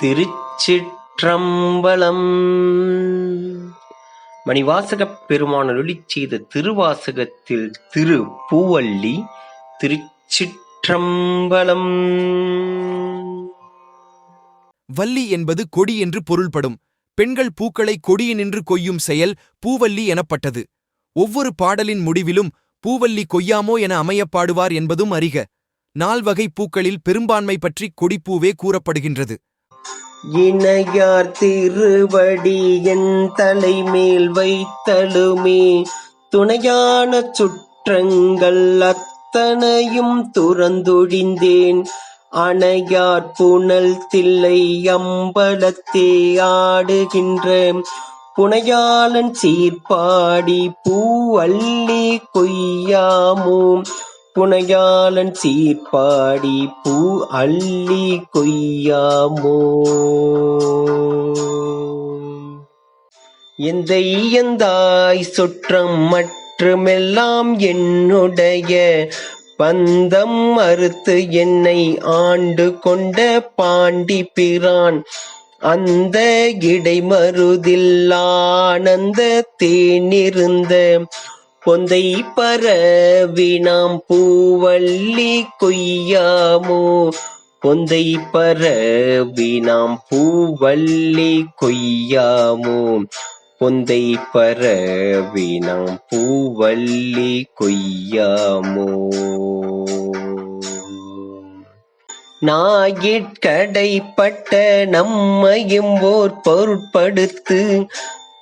திருச்சிற்றம்பலம். மணிவாசகப் பெருமான ஒளி செய்த திருவாசகத்தில் திரு பூவல்லி திருச்சிற்றம்பலம். வள்ளி என்பது கொடி என்று பொருள்படும். பெண்கள் பூக்களை கொடியினின்று கொய்யும் செயல் பூவல்லி எனப்பட்டது. ஒவ்வொரு பாடலின் முடிவிலும் பூவல்லி கொய்யாமோ என அமையப்பாடுவார் என்பதும் அறிக. நால்வகை பூக்களில் பெரும்பான்மை பற்றி கொடிப்பூவே கூறப்படுகின்றது. இணையார் திருவடி என் தலைமேல் வைத்தலுமே. துணையான சுற்றங்கள் அத்தனையும் துறந்தொழிந்தேன். அணையார் புனல் தில்லை அம்பலத்தே ஆடுகின்ற புனையாளன் சீர்பாடி பூ அள்ளி கொய்யாமோ. புனையாளன் சீர்பாடி பூ அள்ளி கொய்யாமோ? எந்த இயந்தாய் சுற்றம் மற்றுமெல்லாம் என்னுடைய பந்தம் மறுத்து என்னை ஆண்டு கொண்ட பாண்டி பிரான். அந்த இடைமருதில் ஆனந்த தேனிருந்த பொந்தை பரவினாம் பூவள்ளி கொய்யாமோ? பொந்தை பரவினாம் பூவள்ளி கொய்யாமோ? பொந்தை பரவினாம் பூவள்ளி கொய்யாமோ நாயிற்கடைப்பட்ட நம்மையும் ஓர் பொருட்படுத்து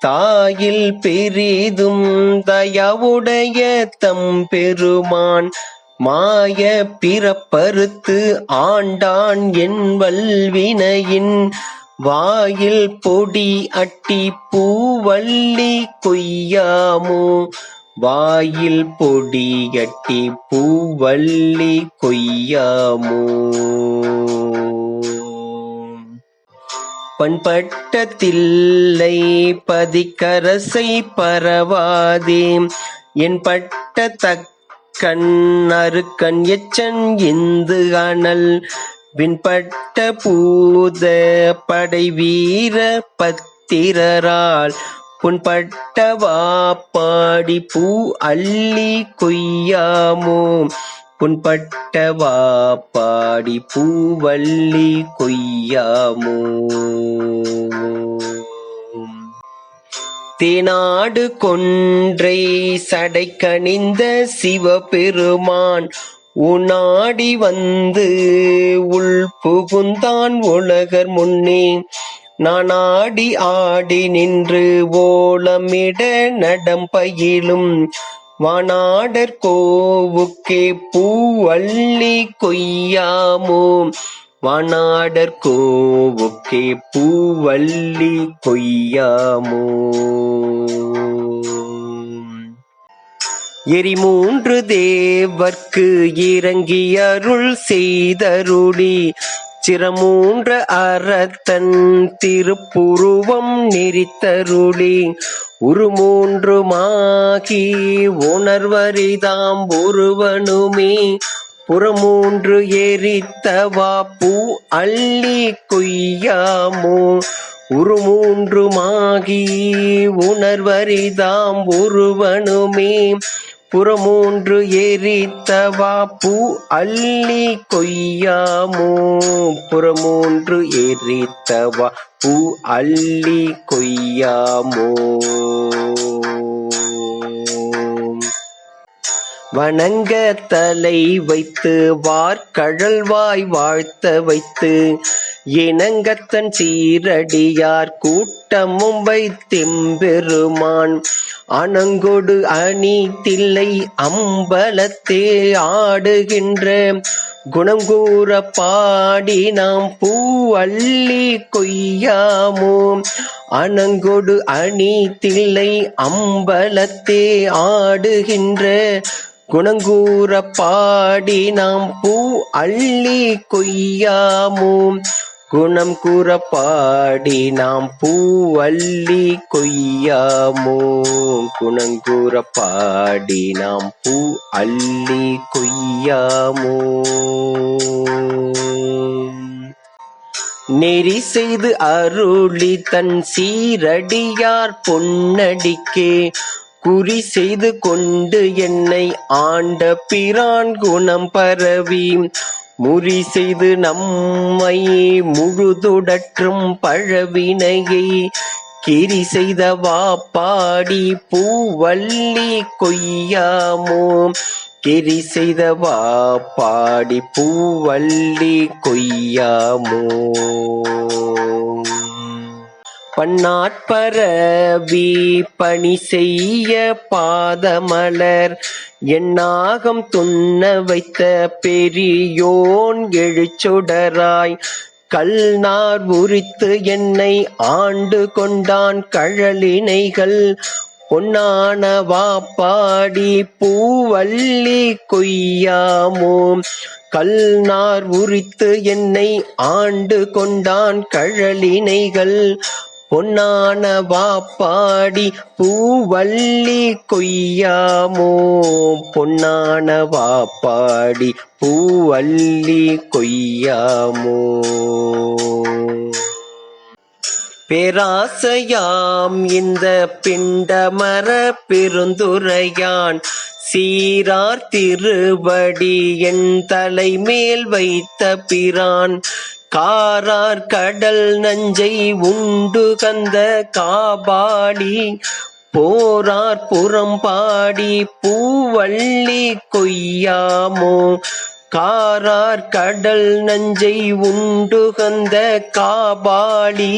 தாயில் பெரிதும் தயவுடைய தம் பெருமான். மாய பிறப்பறுத்து ஆண்டான் என் வல்வினையின். வாயில் பொடி அட்டி பூவல்லி கொய்யாமோ? வாயில் பொடி அட்டி பூவல்லி கொய்யாமோ? பண்பட்டத்தில்லை பதிக்கரசை பரவாதே. என் பட்ட தக்கண் அருக்கண் எச்சன் இந்து அனல். விண்பட்ட பூத படை வீர பத்திரரால். புண்பட்ட வாப்பாடி பூ அள்ளி கொய்யாமோ. புண்பட்ட வாப்பாடி பூவல்லி கொய்யாமோ. தேநாடு கொன்றை சடைக்கணிந்த சிவபெருமான் உனாடி வந்து உள் புகுந்தான் உலகர் முன்னே. நானாடி ஆடி நின்று ஓலமிட நடம் பயிலும் வானாடற் கோவுக்கே பூ அள்ளி கொய்யாமோ? வானாடற் கோவுக்கே பூவல்லி கொய்யாமோ? எரிமூன்று தேவர்க்கு இறங்கி அருள் செய்தருளி சிரமூன்ற அறத்தன் திருப்புருவம் நெறித்தருளி உருமூன்றுமாகி உணர்வரிதாம் ஒருவனுமே. புறமூன்று எரித்தவா பூ அள்ளி கொய்யாமோ. உருமூன்றுமாகி உணர்வரிதாம் ஒருவனுமே. புறமூன்று எரித்தவா? பூ அள்ளி கொய்யாமோ? புறமூன்று எரித்தவா? பூ அள்ளி கொய்யாமோ? வணங்க தலை வைத்து வார்கழல்வாய் வாழ்த்த வைத்து இணங்கத்தன் சீரடியார் கூட்டமும் வைத்தெம்பெருமான் அணங்கொடு அணி தில்லை அம்பலத்தே ஆடுகின்ற குணம் கூற பாடி நாம் பூ அள்ளி கொய்யாமோ. அணங்கொடு அணி தில்லை அம்பலத்தே ஆடுகின்ற குணங்கூற பாடி நாம் பூ அள்ளி கொய்யாமோம் குணம் கூற பாடி நாம் பூ அள்ளி கொய்யாமோ? குணங்கூற பாடி நாம் பூ அள்ளி கொய்யாமோ? நெறி செய்து அருளி தன் சீரடியார் பொன்னடிக்கே? குறி செய்து கொண்டு என்னை ஆண்ட பிரான் குணம் பரவி முறி செய்து நம்மை முழுதுடற்றும் பழவினையை கிரி செய்த வாப்பாடி பூவல்லி கொய்யாமோ கிரி செய்த வாப்பாடி பூவல்லி கொய்யாமோ. பன்னாட்பரவி பணி செய்ய பாதமலர் எண்ணாகம் துண்ண வைத்த பெரியோன் எழுச்சுடராய் கல்நார் உரித்து என்னை ஆண்டு கொண்டான் கழலினைகள் பொன்னான வாப்பாடி பூவல்லி கொய்யாமோ கல்நார் உரித்து என்னை ஆண்டு கொண்டான் கழலினைகள் பொன்னான வாப்பாடி பூவள்ளி கொய்யாமோ? பொன்னான வாப்பாடி பூவள்ளி கொய்யாமோ? பேராசையாம் இந்த பிண்டமர பெருந்துரையான். சீரார் திருவடி என் தலைமேல் வைத்த பிரான். காரார் கடல் நஞ்சை உண்டு கந்த காபாடி போரார் புறம்பாடி பூவள்ளி கொய்யாமோ காரார் கடல் நஞ்சை உண்டு கந்த காபாடி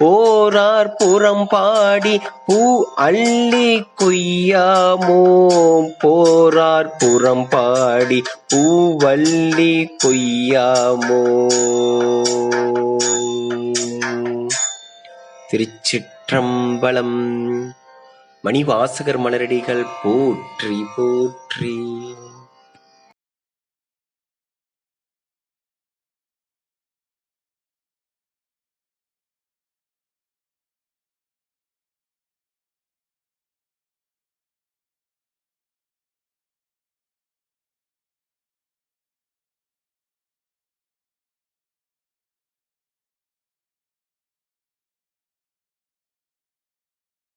போரார் புறம்பாடி பூ அள்ளி கொய்யாமோ போரார் புறம் புறம்பாடி பூவல்லி கொய்யாமோ திருச்சிற்றம்பலம் மணிவாசகர் மலரடிகள் போற்றி போற்றி.